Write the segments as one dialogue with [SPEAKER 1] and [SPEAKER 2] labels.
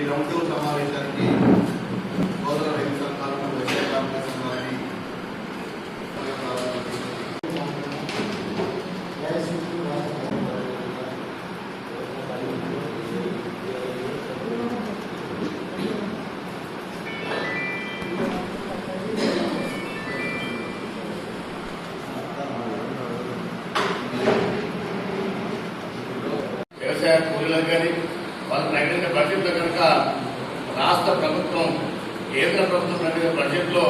[SPEAKER 1] ఈ round table సమావేశానికి గోదావరి రైతు సంఘాలను వ్యవసాయ కార్మిక సంఘాలని
[SPEAKER 2] వ్యవసాయ కూలీలకు కానీ వాళ్ళు ప్రకటించిన బడ్జెట్లో కనుక రాష్ట్ర ప్రభుత్వం కేంద్ర ప్రభుత్వం ప్రకటించిన బడ్జెట్లో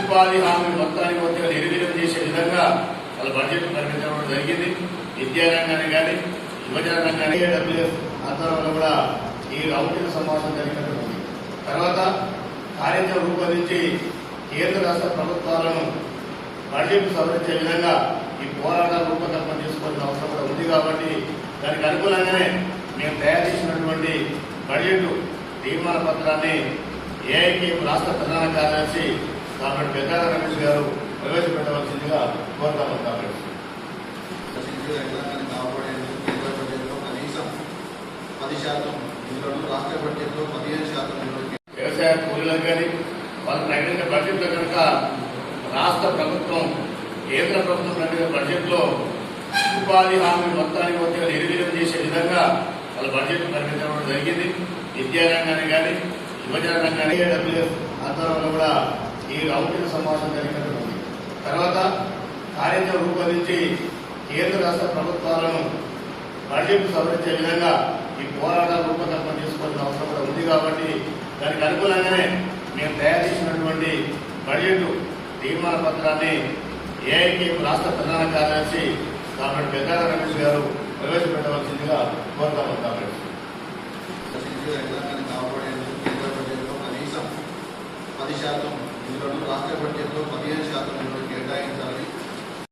[SPEAKER 2] ఉపాధి హామీ మొత్తానికి వచ్చి నిర్వీర్యం చేసే విధంగా వాళ్ళ బడ్జెట్ ప్రకటించడం జరిగింది. విద్యారంగాన్ని కానీ యువజన రంగాన్ని ఏడబ్ల్యూఎస్ ఆధ్వర్యంలో కూడా ఈ రౌండ్ సమావేశం జరిగినటువంటి తర్వాత కార్యాచరణ రూపొందించి కేంద్ర రాష్ట్ర ప్రభుత్వాలను బడ్జెట్ సవరించే విధంగా ఈ పోరాటాలు రూపకల్పన చేసుకోవాల్సిన అవసరం కూడా ఉంది కాబట్టి దానికి అనుకూలంగానే మేము తయారు చేసినటువంటి బడ్జెట్ తీర్మాన పత్రాన్ని ఏఐకి రాష్ట్ర ప్రధాన కార్యదర్శి కాబట్టి పెద్దాల రమేష్ గారు ప్రవేశపెట్టవలసిందిగా కోరుతాము కాబట్టి
[SPEAKER 1] బడ్జెట్లో కనీసం పది శాతం రాష్ట్ర బడ్జెట్లో పదిహేను శాతం
[SPEAKER 2] వ్యవసాయ కూలీలకు కానీ వాళ్ళు ప్రకటించిన బడ్జెట్లో కనుక రాష్ట్ర ప్రభుత్వం కేంద్ర ప్రభుత్వం ప్రకటించిన బడ్జెట్లో ఉపాధి హామీ మొత్తానికి వచ్చి నిర్వీర్యం చేసే విధంగా వాళ్ళ బడ్జెట్ ప్రకటించడం జరిగింది. విద్యారంగాన్ని కానీ యువజన రంగాన్ని ఏడబ్ల్యూఎస్ ఆధ్వర్యంలో కూడా ఈ రౌండ్ సమావేశం జరిగినటువంటి తర్వాత కార్యక్రమం రూపొందించి కేంద్ర రాష్ట్ర ప్రభుత్వాలను బడ్జెట్ సవరించే విధంగా ఈ పోరాటాలు రూపకల్పన చేసుకోవాల్సిన అవసరం కూడా ఉంది కాబట్టి దానికి అనుకూలంగానే మేము తయారు చేసినటువంటి బడ్జెట్ తీర్మాన పత్రాన్ని ఏఐకే రాష్ట్ర ప్రధాన కార్యదర్శి కాబట్టి పెద్దాల రమేష్ గారు ప్రవేశపెట్టారు. కోరుతాము కాబట్టి
[SPEAKER 1] కనీసం పది శాతం ఇందులో రాష్ట్ర బడ్జెట్లో పదిహేను శాతం కేటాయించాలని